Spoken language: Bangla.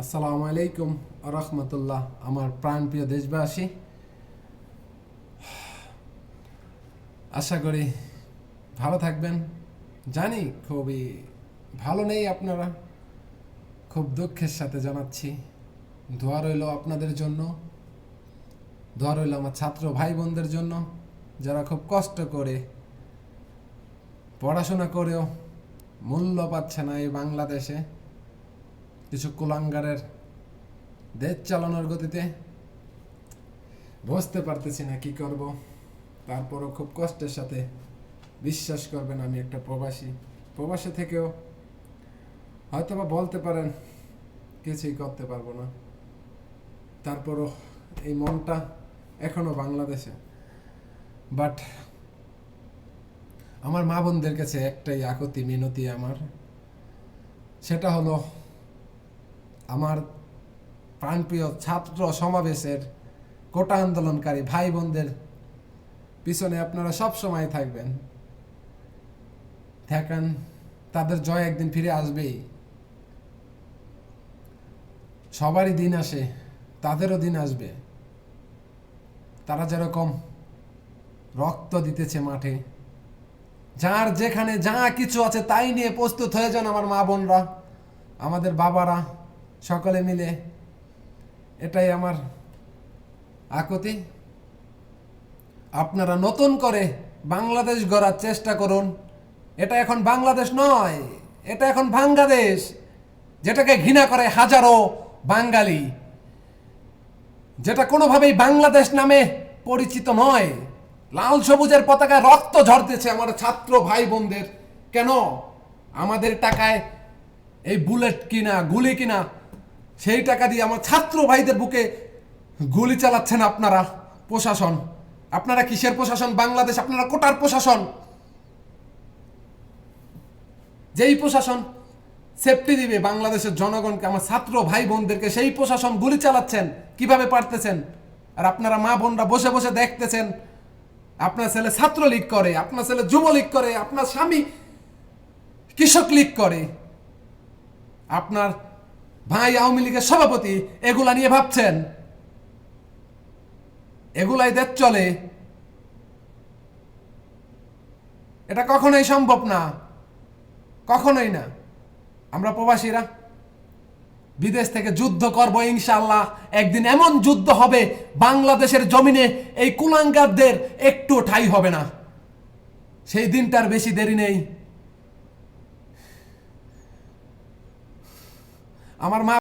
আসসালামু আলাইকুম রহমতুল্লাহ, আমার প্রাণপ্রিয় দেশবাসী। আশা করি ভালো থাকবেন। জানি খুবই ভালো নেই আপনারা। খুব দুঃখের সাথে জানাচ্ছি। দোয়া রইল আপনাদের জন্য। দোয়া রইল আমার ছাত্র ভাই বোনদের জন্য। যারা খুব কষ্ট করে পড়াশোনা করেও মূল্য পাচ্ছে না এই বাংলাদেশে। কিছু কুলাঙ্গারের দেশ চালানোর গতিতে বুঝতে পারতেছি না, কি করব? তারপরও খুব কষ্টের সাথে বিশ্বাস করবেন, আমি একটা প্রবাসী। প্রবাসী থেকেও হয়তো বা বলতে পারেন, কিছুই করতে পারব না। তারপরও এই মনটা এখনও বাংলাদেশে। বাট আমার মা বোনদের কাছে একটাই আকতি, মিনতি আমার। সেটা হলো আমার প্রাণপ্রিয় ছাত্র সমাবেশের কোটা আন্দোলনকারী ভাই বোনদের পিছনে আপনারা সব সময় থাকবেন। থাকেন, তাদের জয় একদিন ফিরে আসবেই। সবারই দিন আসে, তাদেরও দিন আসবে। তারা যেরকম রক্ত দিতেছে মাঠে, যার যেখানে যা কিছু আছে তাই নিয়ে প্রস্তুত হয়ে যান আমার মা বোনরা, আমাদের বাবারা। সকলে মিলে, এটাই আমার আকুতি। আপনারা নতুন করে বাংলাদেশ গড়ার চেষ্টা করুন। এটা এখন বাংলাদেশ নয়, এটা এখন বাংলাদেশ, যেটাকে ঘৃণা করে হাজারো বাঙালি। যেটা কোনোভাবেই বাংলাদেশ নামে পরিচিত নয়। লাল সবুজের পতাকায় রক্ত ঝরতেছে আমার ছাত্র ভাই বোনদের কেন? আমাদের টাকায় এই বুলেট কিনা, গুলি কিনা সেই টাকা দিয়ে আমার ছাত্র ভাইদের বুকে গুলি চালাচ্ছেন আপনারা প্রশাসন। আপনারা কিসের প্রশাসন? বাংলাদেশ, আপনারা কোটার প্রশাসন। যেই প্রশাসন সেফটি দিবে বাংলাদেশের জনগণকে, আমার ছাত্র ভাই বোনদেরকে, সেই প্রশাসন গুলি চালাচ্ছেন। কীভাবে পারতেছেন? আর আপনারা মা বোনরা বসে বসে দেখতেছেন, আপনার ছেলে ছাত্র ছাত্রলীগ করে, আপনার ছেলে যুবলীগ করে, আপনার স্বামী কৃষক লীগ করে। আপনার ভাই আওয়ামী লীগের সভাপতি, এগুলা নিয়ে ভাবছেন। এগুলাই দেশ চলে। এটা কখনোই সম্ভব না। কখনোই না। আমরা প্রবাসীরা, বিদেশ থেকে যুদ্ধ করব ইনশাল্লাহ একদিন এমন যুদ্ধ হবে, বাংলাদেশের জমিনে এই কুলাঙ্গারদের একটু ঠাই হবে না। সেই দিনটার বেশি দেরি নেই। আমার মা